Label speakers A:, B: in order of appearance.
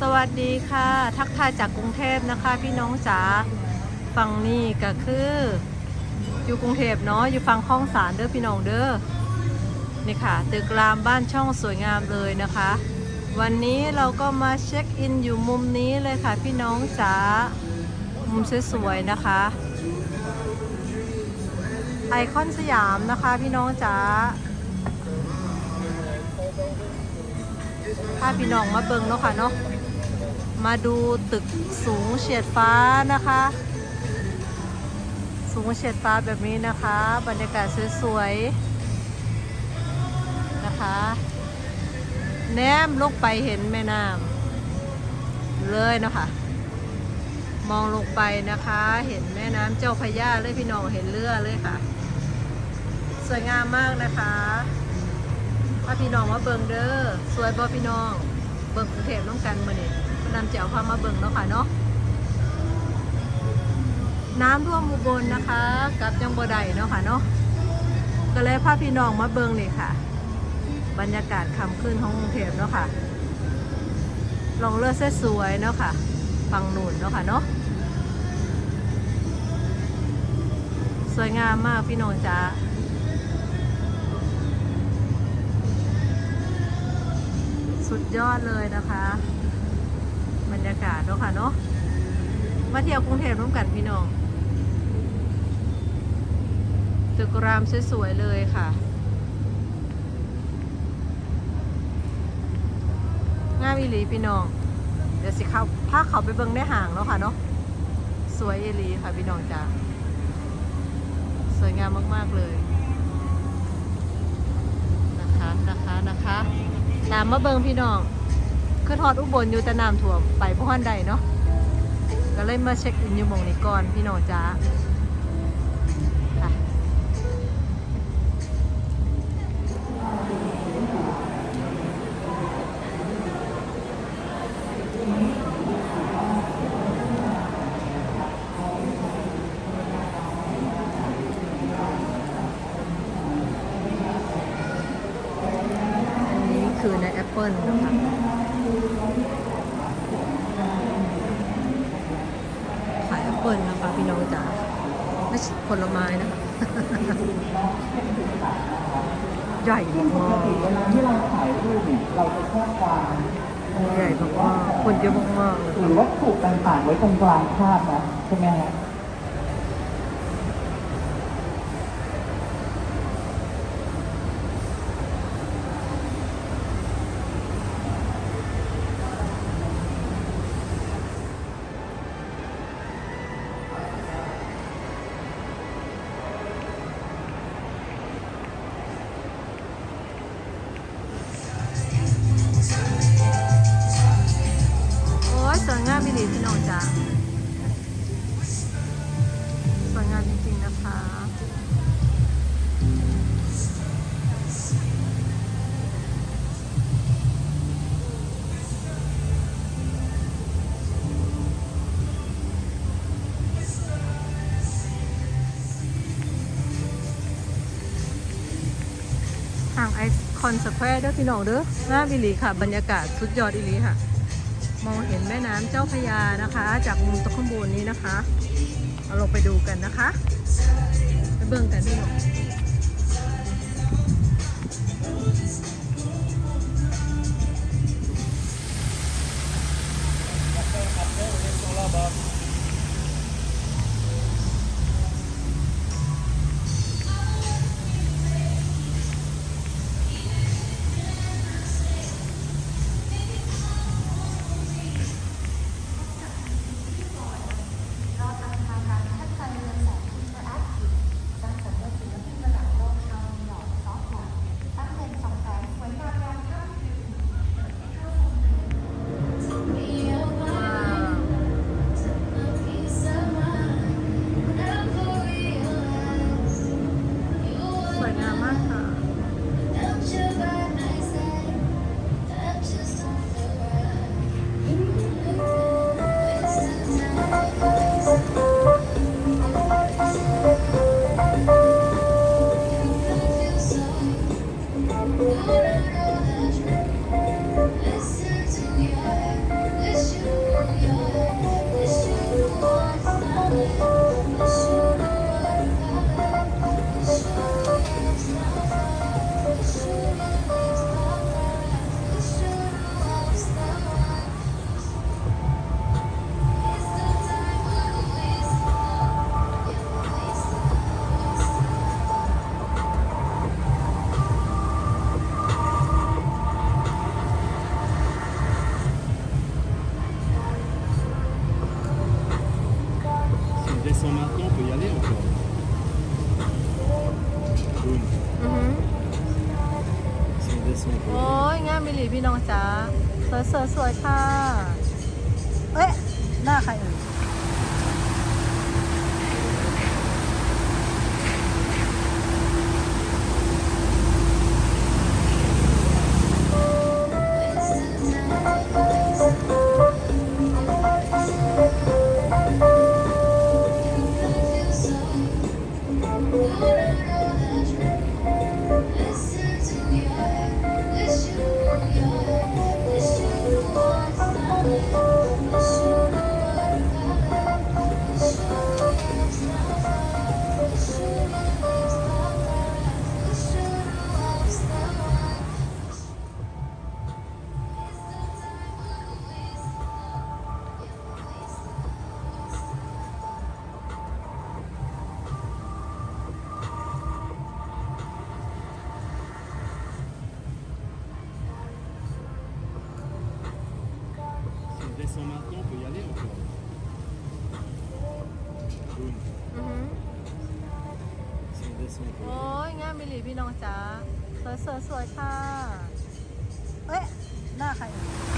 A: สวัสดีค่ะ ทักทายจากกรุงเทพนะคะ พี่น้องจ๋าฝั่งนี้ก็คือ อยู่กรุงเทพเนาะอยู่ฝั่งคลองสารเด้อพี่น้องเด้อนี่ค่ะ ตึกรามบ้านช่องสวยงามเลยนะคะ วันนี้เราก็มาเช็คอินอยู่มุมนี้เลยค่ะ พี่น้องจ๋ามุมสวยๆนะคะไอคอนสยามนะคะพี่น้องจ๋าถ้าพี่น้องมาเบิงเนาะค่ะเนาะ มาดูตึกสูงเฉียดฟ้านะคะ สูงเฉียดฟ้าแบบนี้นะคะ บรรยากาศสวยๆนะคะแนมลงไปเห็นแม่น้ำเลยเนาะคะ มองลงไปนะคะ เห็นแม่น้ำเจ้าพระยาเลยพี่น้องเห็นเรือเลยค่ะ สวยงามมากนะคะถ้าพี่น้องมาเบิงเด้อสวยบ่พี่น้อง เบิงกรุงเทพน้องกันมาเนี่ย นำแจวพามาเบิ่งเนาะค่ะเนาะน้ำท่วมอุบลนะคะกับจังบ่ได้เนาะค่ะเนาะก็เลยพาพี่น้องมาเบิ่งนี่ค่ะ บรรยากาศคำขึ้นของกรุงเทพเนาะค่ะลองเลือกสวยเนาะค่ะฟังนู่นเนาะค่ะเนาะสวยงามมากพี่น้องจ๋าสุดยอดเลยนะคะ รรยากาศเนาะค่ะเนาะมาเที่ยวกรุงเทพร่วมกันพี่น้อง ตึกรามสวยๆเลยค่ะ งามอีหลีพี่น้อง เดี๋ยวสิเขาพาเขาไปเบิ่งในห่างแล้วค่ะเนาะ สวยอีหลีค่ะพี่น้องจ้าสวยงามมากๆเลยนะคะนะคะนะคะ ตามมาเบิงพี่น้อง คือทอดอุบลอยู่แต่น้ำท่วมไปพ่อนใดเนาะก็เลยมาเช็คอินอยู่มองนี้ก่อนพี่น้องจ้าค่ะอันนี้คือในแอปเปิลนะคะขายแอปเปิลนะคะพี่น้องจ๋า ไม่ใช่ผลไม้นะคะ ใหญ่มาก
B: ปกติเวลาที่เราถ่ายรูปเนี่ยเราจะชอบวาง
A: ใหญ่มากๆคนเยอะมากๆเลย
B: หรือวัตถุต่างๆไว้ตรงกลางภาพนะใช่ไหมฮะ
A: วยงามจริงๆนะคะทางไอคอนสแควร์เด้อพี่น้องเด้องามอีหลีค่ะ บรรยากาศสุดยอดอีลีค่ะ มองเห็นแม่น้ำเจ้าพยานะคะ จากมุมตะข้างบนนี้นะคะ เราไปดูกันนะคะไปเบิ่งกันดีกว่าครับ พี่น้องจ๋าสวยสวยสวยค่ะ เอ๊ะหน้าใครเอ่ย
B: descend maintenant, on peut y aller encore. Boum.
A: อือหือ
B: Si on descend, on peut y
A: โอ้ยงามมิลลีพี่น้องจ๋าสวยสวยสวยค่ะ เอ๊ะหน้าใครเอ่ย